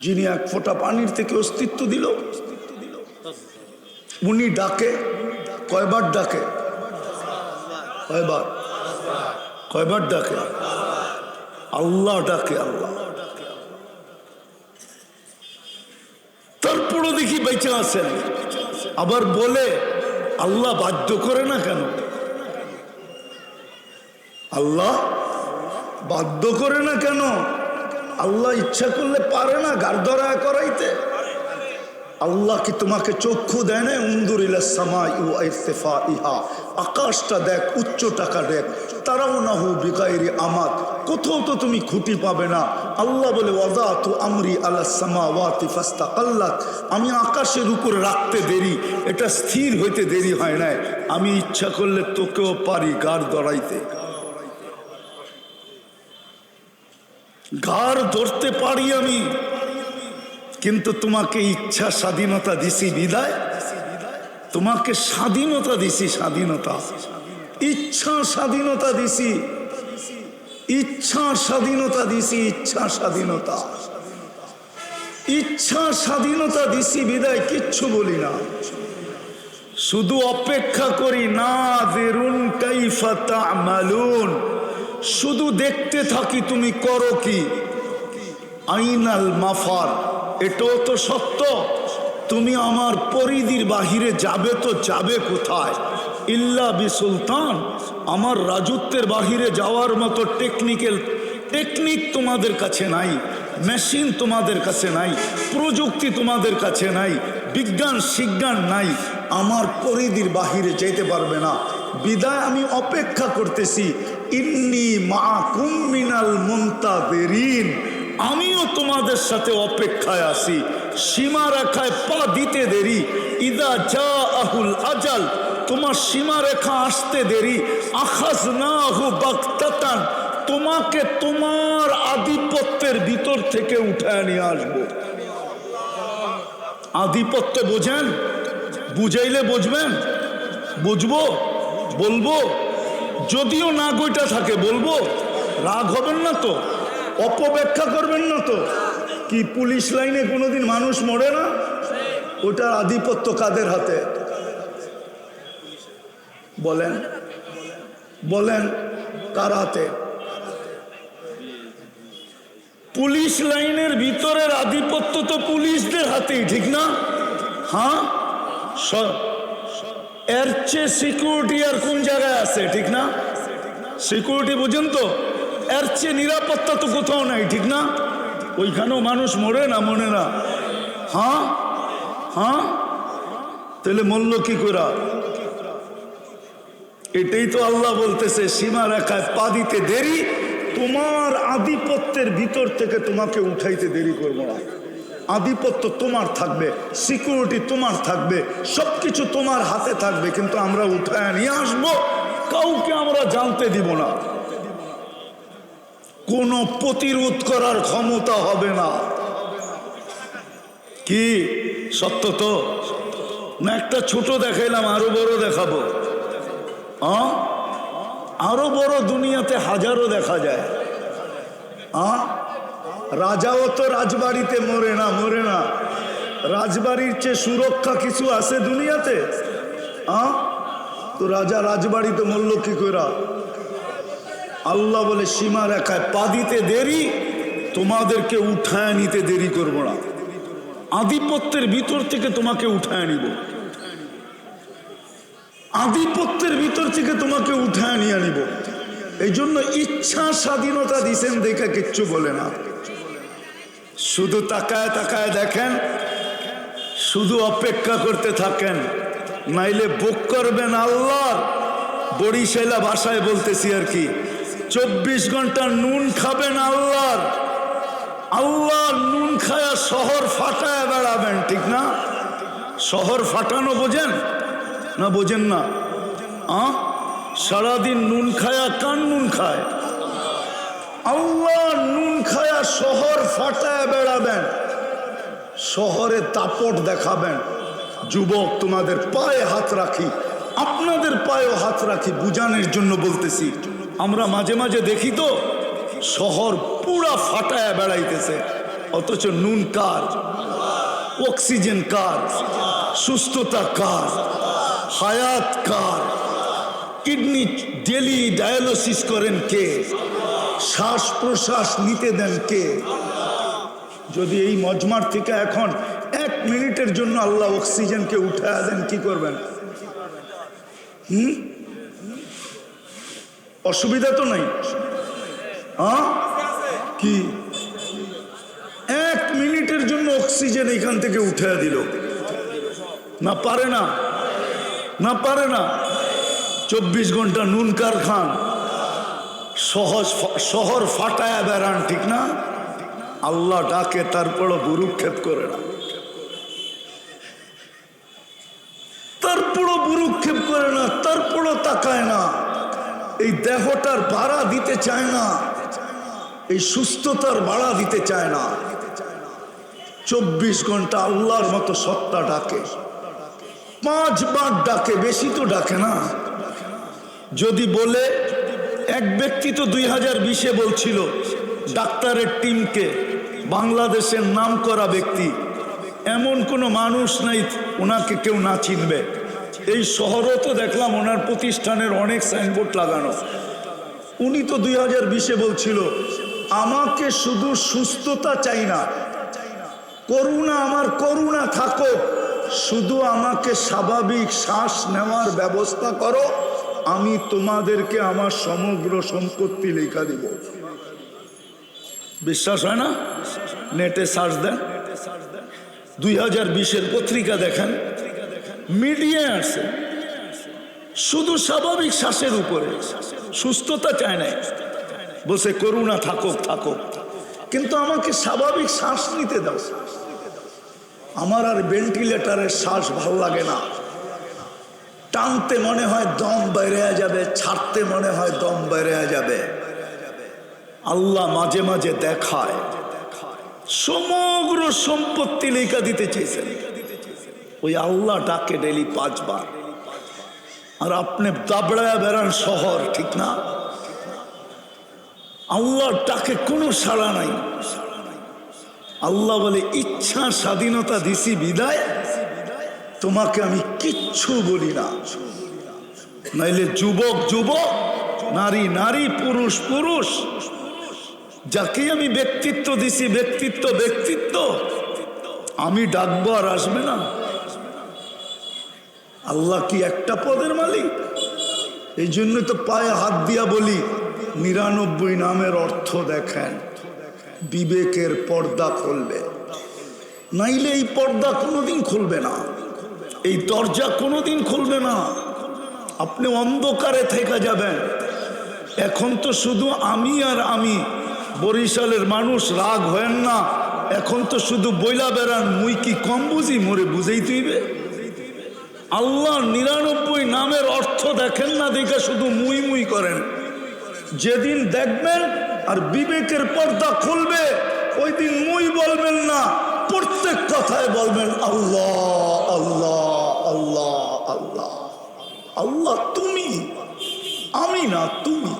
যিনি এক ফোঁটা পানির থেকে অস্তিত্ব দিল। উনি ডাকে, কয়বার ডাকে? কয়বার? কয়বার ডাকে? আল্লাহ ডাকে, আল্লাহ। তারপরও দেখি বেঁচে আছেন। আবার বলে, আল্লাহ বাধ্য করে না কেন? আল্লাহ বাধ্য করে না কেন? আল্লাহ ইচ্ছা করলে পারে না, গার ধরা করাইতে। আল্লাহ কি তোমাকে চক্ষু দেয় না উন্দুরিলা ইহা আকাশটা দেখ উচ্চ টাকা দেখ তারাও না হু বিকাইরি আমাদ। কোথাও তো তুমি খুঁটি পাবে না। আল্লাহ বলে ওয়াদা তু আমরি আল্লাহ সামা ওয়াতি ফাস্তা আল্লাহ আমি আকাশের উপরে রাখতে দেরি, এটা স্থির হইতে দেরি হয় না আমি ইচ্ছা করলে তোকেও পারি গার দড়াইতে ঘাড় ধরতে পারি আমি। কিন্তু তোমাকে ইচ্ছা স্বাধীনতা দিছি বিদায়। তোমাকে স্বাধীনতা দিছি স্বাধীনতা। ইচ্ছা স্বাধীনতা দিছি। ইচ্ছা স্বাধীনতা দিছি, ইচ্ছা স্বাধীনতা। ইচ্ছা স্বাধীনতা দিছি বিদায়, কিচ্ছু বলি না। শুধু অপেক্ষা করি, না দেরুন কাইফা তা'মালুন। শুধু দেখতে থাকি তুমি করো কি? আইনাল মাফার, এটাও তো সত্য। তুমি আমার পরিধির বাহিরে যাবে তো যাবে কোথায়? ইল্লা বি সুলতান আমার রাজত্বের বাহিরে যাওয়ার মতো টেকনিক্যাল টেকনিক তোমাদের কাছে নাই মেশিন তোমাদের কাছে নাই, প্রযুক্তি তোমাদের কাছে নাই, বিজ্ঞান শিজ্ঞান নাই, আমার পরিধির বাহিরে যেতে পারবে না। বিদায় আমি অপেক্ষা করতেছি। ইন্নি মা কুমিনাল মুন্তাদেরিন। আমিও তোমাদের সাথে অপেক্ষায় আছি। সীমা রেখায় পা দিতে দেরি। ইদা যা আহুল আজাল, তোমার সীমা রেখা আসতে দেরি। আখাজ না হু বাক্তাতান তোমাকে তোমার আধিপত্যের ভিতর থেকে উঠায় নিয়ে আসব। আধিপত্য বোঝেন? বুঝাইলে বুঝবেন? বুঝব? বলব? যদিও না গইটা থাকে, বলব? রাগ হবেন না তো? অপব্যাখ্যা করবেন না তো? কি পুলিশ লাইনে কোনোদিন মানুষ মরে না? ওটা আধিপত্য কাদের হাতে? বলেন। বলেন, কার হাতে? পুলিশ লাইনের ভিতরের আধিপত্য তো পুলিশদের হাতেই, ঠিক না? হ্যাঁ? এর চেয়ে সিকিউরিটি আর কোন জায়গায় আছে, ঠিক না? সিকিউরিটি বুঝেন তো, এর চেয়ে নিরাপত্তা তো কোথাও নাই, ঠিক না? ওইখানেও মানুষ মরে না মনে না। হ্যাঁ? হ্যাঁ? তাহলে মূল্য কি করা এটাই তো আল্লাহ বলতেছে, সীমা রেখায় পা দিতে দেরি, তোমার আধিপত্যের ভিতর থেকে তোমাকে উঠাইতে দেরি করব না। আধিপত্য তোমার থাকবে সিকিউরিটি তোমার থাকবে, সবকিছু তোমার হাতে থাকবে, কিন্তু আমরা উঠায় নিয়ে আসব, কাউকে আমরা জানতে দিব না। কোনো প্রতিরোধ করার ক্ষমতা হবে না। কি? সত্য তো? না, একটা ছোট দেখাইলাম, আরও বড় দেখাবো? আরও বড় দুনিয়াতে হাজারো দেখা যায়। আহ? রাজাও তো রাজবাড়িতে মরে না মরে না। রাজবাড়ির চেয়ে সুরক্ষা কিছু আছে দুনিয়াতে? আহ? তো রাজা রাজবাড়িতে মরল কি করে আল্লাহ বলে, সীমা রেখায় পা দিতে দেরি, তোমাদেরকে উঠায় নিতে দেরি করব না। আধিপত্যের ভিতর থেকে তোমাকে উঠায় নিব। আধিপত্যের ভিতর থেকে তোমাকে উঠায় নিয়ে নিব এই জন্য ইচ্ছা স্বাধীনতা দিছেন দেখে কিচ্ছু বলে না। শুধু তাকায় তাকায় দেখেন, শুধু অপেক্ষা করতে থাকেন। নাইলে বুক করবেন আল্লাহ। বরিশালা ভাষায় বলতেছি আর কি, চব্বিশ ঘণ্টা নুন খাবেন আল্লাহর আল্লাহ নুন খায়া শহর ফাটায় বেড়াবেন, ঠিক না? শহর ফাটানো বোঝেন? না বোঝেন না? সারাদিন নুন খায়া কান নুন খায়? আল্লাহ নুন খায়া শহর ফাটায় শহরে তাপট দেখাবেন। যুবক, তোমাদের পায়ে হাত রাখি। আপনাদের পায়েও হাত রাখি, বুঝানোর জন্য বলতেছি। আমরা মাঝে মাঝে দেখি তো, শহর পুরা ফাটায় বেড়াইতেছে। অথচ নুন কার? অক্সিজেন কার? সুস্থতা কার? হায়াত কার? কিডনি ডেলি ডায়ালিসিস করেন কে? শ্বাস প্রশ্বাস নিতে দেন কে? যদি এই মজমার থেকে এখন এক মিনিটের জন্য আল্লাহ অক্সিজেনকে উঠে দেন, কি করবেন? হুম? অসুবিধা তো নাই। হ্যাঁ? কি? এক মিনিটের জন্য অক্সিজেন এখান থেকে উঠে দিল। না পারে না। না পারে না। চব্বিশ ঘণ্টা নুন কার খান সহজ শহর ফাটায় বেড়ান, ঠিক না? আল্লাহ ডাকে, তারপরও বুরুক্ষেপ করে না। তারপরও বুরুক্ষেপ করে না, তারপরও তাকায় না। এই দেহটার ভাড়া দিতে চায় না, এই সুস্থতার ভাড়া দিতে চায় না। চব্বিশ ঘণ্টা আল্লাহর মতো সত্তা ডাকে। পাঁচ পাঁচবার ডাকে, বেশি তো ডাকে না। যদি বলে, এক ব্যক্তি তো দুই হাজার বিশে বলছিল, ডাক্তারের টিমকে বাংলাদেশের নাম করা ব্যক্তি, এমন কোনো মানুষ নাই ওনাকে কেউ না চিনবে। এই শহরও তো দেখলাম ওনার প্রতিষ্ঠানের অনেক সাইনবোর্ড লাগানো। উনি তো দুই হাজার বিশে বলছিল, আমাকে শুধু সুস্থতা চাই না। করুণা, আমার করুণা থাকো। শুধু আমাকে স্বাভাবিক শ্বাস নেওয়ার ব্যবস্থা করো। আমি তোমাদেরকে আমার সমগ্র সম্পত্তি লেখা দিব। বিশ্বাস হয় না? নেটে সার্চ দেন। দুই হাজার বিশের পত্রিকা দেখেন। মিডিয়ায় আসছে। শুধু স্বাভাবিক শ্বাসের উপরে। সুস্থতা চায় না বসে করুণা থাকুক থাকুক। কিন্তু আমাকে স্বাভাবিক শ্বাস নিতে দাও। আমার আর ভেন্টিলেটারের শ্বাস ভালো লাগে না। টানতে মনে হয় দম বেড়ে যাবে, ছাড়তে মনে হয় দম বেড়ে যাবে। আল্লাহ মাঝে মাঝে দেখায়। সমগ্র সম্পত্তি লেখা দিতে চেয়েছেন। ওই আল্লাহ ডাকে ডেলি পাঁচবার। আর আপনি দাবড়ায় বেড়ান শহর, ঠিক না? আল্লাহ ডাকে কোনো সাড়া নাই। আল্লাহ বলে, ইচ্ছা স্বাধীনতা দিছি বিদায়, তোমাকে আমি কিচ্ছু বলি না। নাইলে যুবক যুবক, নারী নারী, পুরুষ পুরুষ যাকে আমি ব্যক্তিত্ব দিছি, ব্যক্তিত্ব ব্যক্তিত্ব, আমি ডাকবো আর আসবে না। আল্লাহ কি একটা পদের মালিক? এই জন্য তো পায়ে হাত দিয়া বলি, নিরানব্বই নামের অর্থ দেখেন, বিবেকের পর্দা খুলবে। নাইলে এই পর্দা কোনোদিন খুলবে না, এই দরজা কোনোদিন খুলবে না। আপনি অন্ধকারে থেকে যাবেন, এখন তো শুধু আমি আর আমি। বরিশালের মানুষ রাগ হয় না। এখন তো শুধু বইলা বেড়ান, মুই কি কম বুঝি? মোরে বুঝেই তুইবে। আল্লাহ নিরানব্বই নামের অর্থ দেখেন না দেখে শুধু মুই মুই করেন। যেদিন দেখবেন আর বিবেকের পর্দা খুলবে, ওই দিন মুই বলবেন না, প্রত্যেক কথায় বলবেন, আল্লাহ আল্লাহ আল্লাহ আল্লাহ আল্লাহ, তুমি, আমি না, তুমি।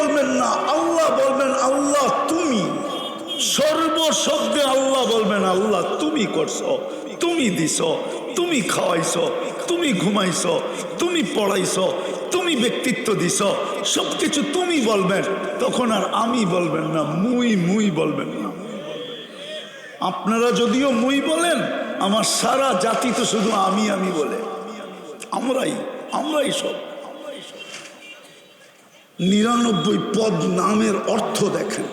বলবেন না, আল্লাহ বলবেন, আল্লাহ তুমি। সর্বশব্দে আল্লাহ বলবেন, আল্লাহ তুমি করছ, তুমি দিছ, তুমি খাওয়াইছ, তুমি ঘুমাইছ, তুমি পড়াইছ, তুমি ব্যক্তিত্ব দিছ সব কিছু তুমি বলবেন। তখন আর আমি বলবেন না, মুই মুই বলবেন না। আপনারা যদিও মুই বলেন, আমার সারা জাতি তো শুধু আমি আমি বলে। আমরাই আমরাই সব। নিরানব্বই পদ নামের অর্থ দেখেন।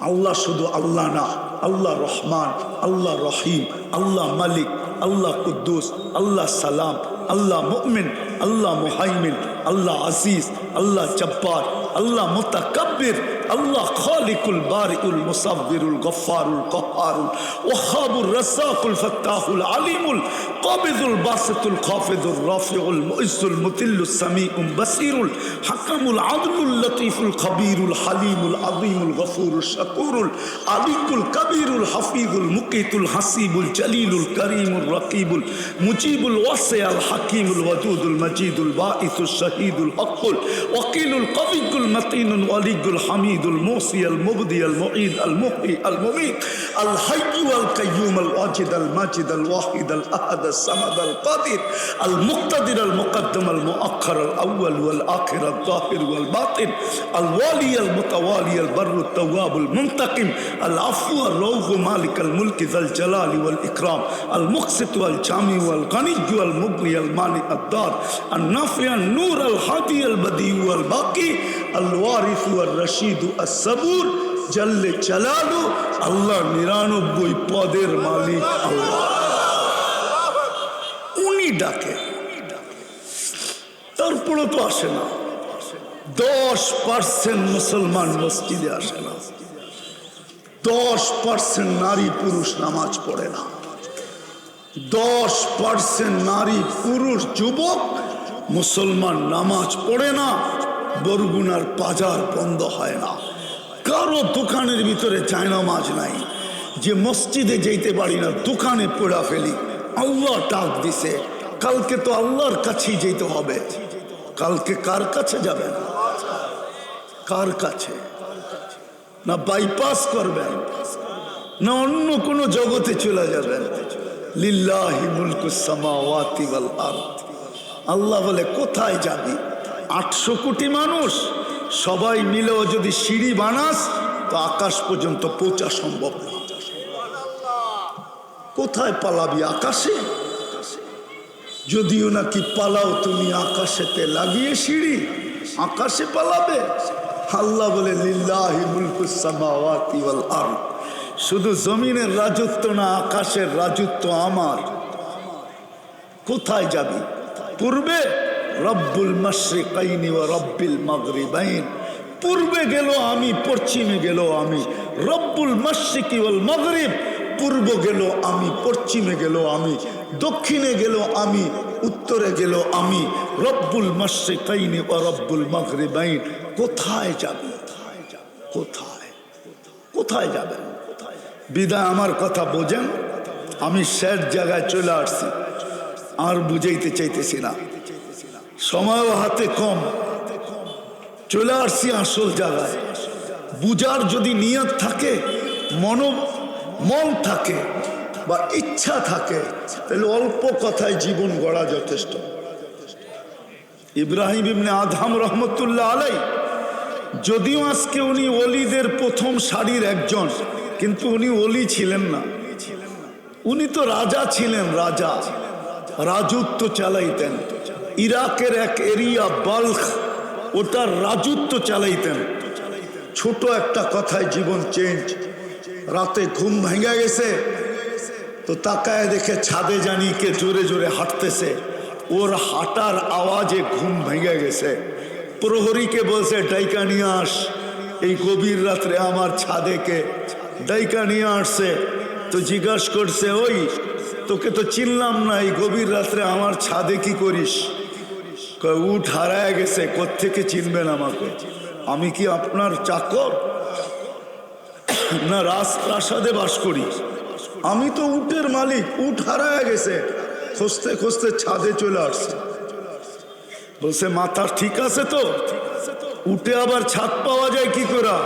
আল্লাহ শুধু আল্লাহ না, আল্লাহ রহমান, আল্লাহ রহিম, আল্লাহ মালিক, আল্লাহ কুদ্দুস, আল্লাহ সালাম, আল্লাহ মুমিন, আল্লাহ মুহাইমিন, আল্লাহ আসিস আল্লাহ জব্বার, আল্লাহ মুতাকাব্বির। الله خالق البارئ المصور الغفار القهار الوهاب الرزاق الفتاح العليم القابض الباسط الخافض الرافع المؤز المذل السميع البصير الحكم العدل اللطيف الخبير الحليم العظيم الغفور الشكور العليق الكبير الحفيظ المقيت الحسيب الجليل الكريم الرقيب المجيب الواسع الحكيم الودود المجيد الباعث الشهيد الحق الوكيل القوي المتين الولي الحميد المميد الموصي المبدي المعيد المحيي المميت الحي القيوم الواجد الماجد الواحد الأحد الصمد القادر المقتدر المقدم المؤخر الأول والآخر الظاهر والباطن الوالي المتوالي البر التواب المنتقم العفو الروح مالك الملك ذا الجلال والإكرام المقسط والجامع والغني والمغني المانع الدار النافع النور الهادي البديع والباقي আলওয়ারিসু আর রশিদু আর আসবুর জল্লে চালালু আল্লাহ নিরানব্বই পদের মালিক আল্লাহ। উনি ডাকে। তারপরে তো আসে না। দশ পার্সেন্ট মুসলমান মসজিদে আসে না। দশ পার্সেন্ট নারী পুরুষ নামাজ পড়ে না। দশ পার্সেন্ট নারী পুরুষ যুবক মুসলমান নামাজ পড়ে না। বরগুনার বাজার বন্ধ হয় না। কারও দোকানের ভিতরে নামাজ নাই। যে মসজিদে যেতে পারি না, দোকানে পোড়া ফেলি। আল্লাহ টাক দিছে, কালকে তো আল্লাহর কাছেই যেতে হবে। কালকে কার কাছে যাবেন? কার কাছে? না বাইপাস করবেন? না অন্য কোনো জগতে চলে যাবেন? লিল্লাহি মুলকুস সামাওয়াতি ওয়াল আল্লাহ বলে, কোথায় যাবি? আটশো কোটি মানুষ। সবাই মিলেও যদি সিঁড়ি বানাস, তো আকাশ পর্যন্ত পৌঁছা সম্ভব না। কোথায় পালাবি আকাশে? যদিও নাকি পালাও তুমি আকাশেতে লাগিয়ে সিঁড়ি, আকাশে পালাবে। আল্লাহ বলে শুধু জমিনের রাজত্ব না, আকাশের রাজত্ব আমার। কোথায় যাবি? পূর্বে? রব্বুল মশরিকাইনি ও রব্বিল মাগরিবাইন। পূর্বে গেল আমি, পশ্চিমে গেল আমি। রব্বুল মশরিকি ওয়াল মাগরিব, পূর্ব গেল আমি, পশ্চিমে গেল আমি। দক্ষিণে গেল আমি, উত্তরে গেল আমি। রব্বুল মশরিকাইনি ও রব্বুল মাগরিবাইন। কোথায় যাবি? কোথায়? কোথায় যাবেন? বিদায় আমার কথা বোঝেন? আমি শেষ জায়গায় চলে আসছি। আর বুঝাইতে চাইতেছি না। সময়ও হাতে কম। চলে আসছি আসল জায়গায়। বুজার যদি নিয়ত থাকে মন মন থাকে বা ইচ্ছা থাকে, তাহলে অল্প কথায় জীবন গড়া যথেষ্ট। ইব্রাহিম ইবনে আধাম রহমতুল্লাহ আলাই, যদিও আজকে উনি অলিদের প্রথম সারির একজন, কিন্তু উনি অলি ছিলেন না। উনি তো রাজা ছিলেন, রাজা। রাজত্ব চালাইতেন। ইরাকের এক এরিয়া বাল্ক ওটার রাজত্ব চালাইতেন। ছোট একটা কথায় জীবন চেঞ্জ রাতে ঘুম ভেঙে গেছে, তো তাকায় দেখে ছাদে জানি কে জোরে জোরে হাঁটতেছে। ওর হাঁটার আওয়াজে ঘুম ভেঙে গেছে। প্রহরীকে বলছে, ডাইকা নিয়ে আস, এই গভীর রাত্রে আমার ছাদেকে ডাইকা নিয়ে আসছে। তো জিজ্ঞাসা করছে, ওই, তোকে তো চিনলাম না, এই গভীর রাত্রে আমার ছাদে কি করিস? উঠ হারায় গেছে, কোত্থেকে চিনবেন আমাকে? আমি কি আপনার চাকর? না রাজপ্রাসাদে বাস করি। আমি তো উটের মালিক উঠ হারায় গেছে। খুঁজতে খুঁজতে ছাদে চলে আসছে। বলছে, মাথা ঠিক আছে তো? উঠে আবার ছাদ পাওয়া যায় কি করে?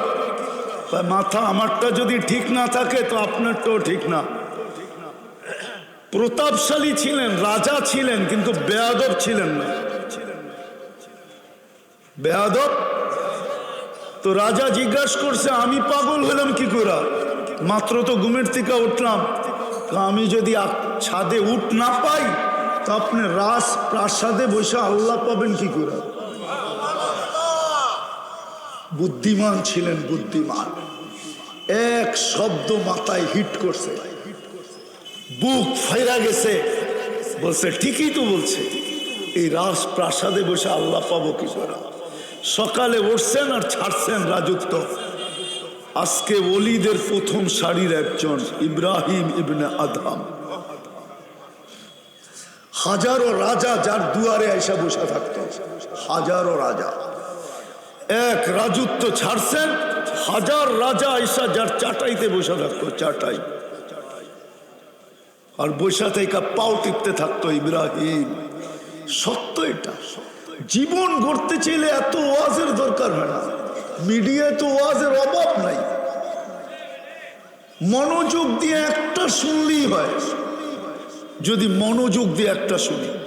মাথা আমারটা যদি ঠিক না থাকে, তো আপনারটাও ঠিক না। প্রতাপশালী ছিলেন, রাজা ছিলেন, কিন্তু বেয়াদব ছিলেন না। বেয়াদব, তো রাজা জিজ্ঞাসা করছে, আমি পাগল হলাম কি করে? মাত্র তো ঘুমের থেকে উঠলাম। আমি যদি ছাদে উঠ না পাই, তো আপনি রাস প্রাসাদে বসে আল্লাহ পাবেন কি করে? বুদ্ধিমান ছিলেন, বুদ্ধিমান। এক শব্দ মাথায় হিট করছে। বুক ফাইরা গেছে। বলছে, ঠিকই তো বলছে। এই রাজ প্রাসাদে বসে আল্লাহ পাবো কি করে? সকালে উঠছেন আর ছাড়ছেন রাজত্ব। আজকে ওলিদের প্রথম সারির একজন ইব্রাহিম ইবনে আদম হাজারো রাজা যার দুয়ারে আইসা বসে থাকতো। হাজারো রাজা। এক রাজত্ব ছাড়ছেন, হাজার রাজা আইসা যার চাটাইতে বসে থাকতো, চাটাই। আর বৈশা থেকে পাও টিপতে থাকতো ইব্রাহিম। সত্য এটা জীবন গড়তে চাইলে এত ওয়াজের দরকার হয় না। মিডিয়ায় তো ওয়াজের অভাব নাই। মনোযোগ দিয়ে একটা শুনলেই হয়। যদি মনোযোগ দিয়ে একটা শুনি।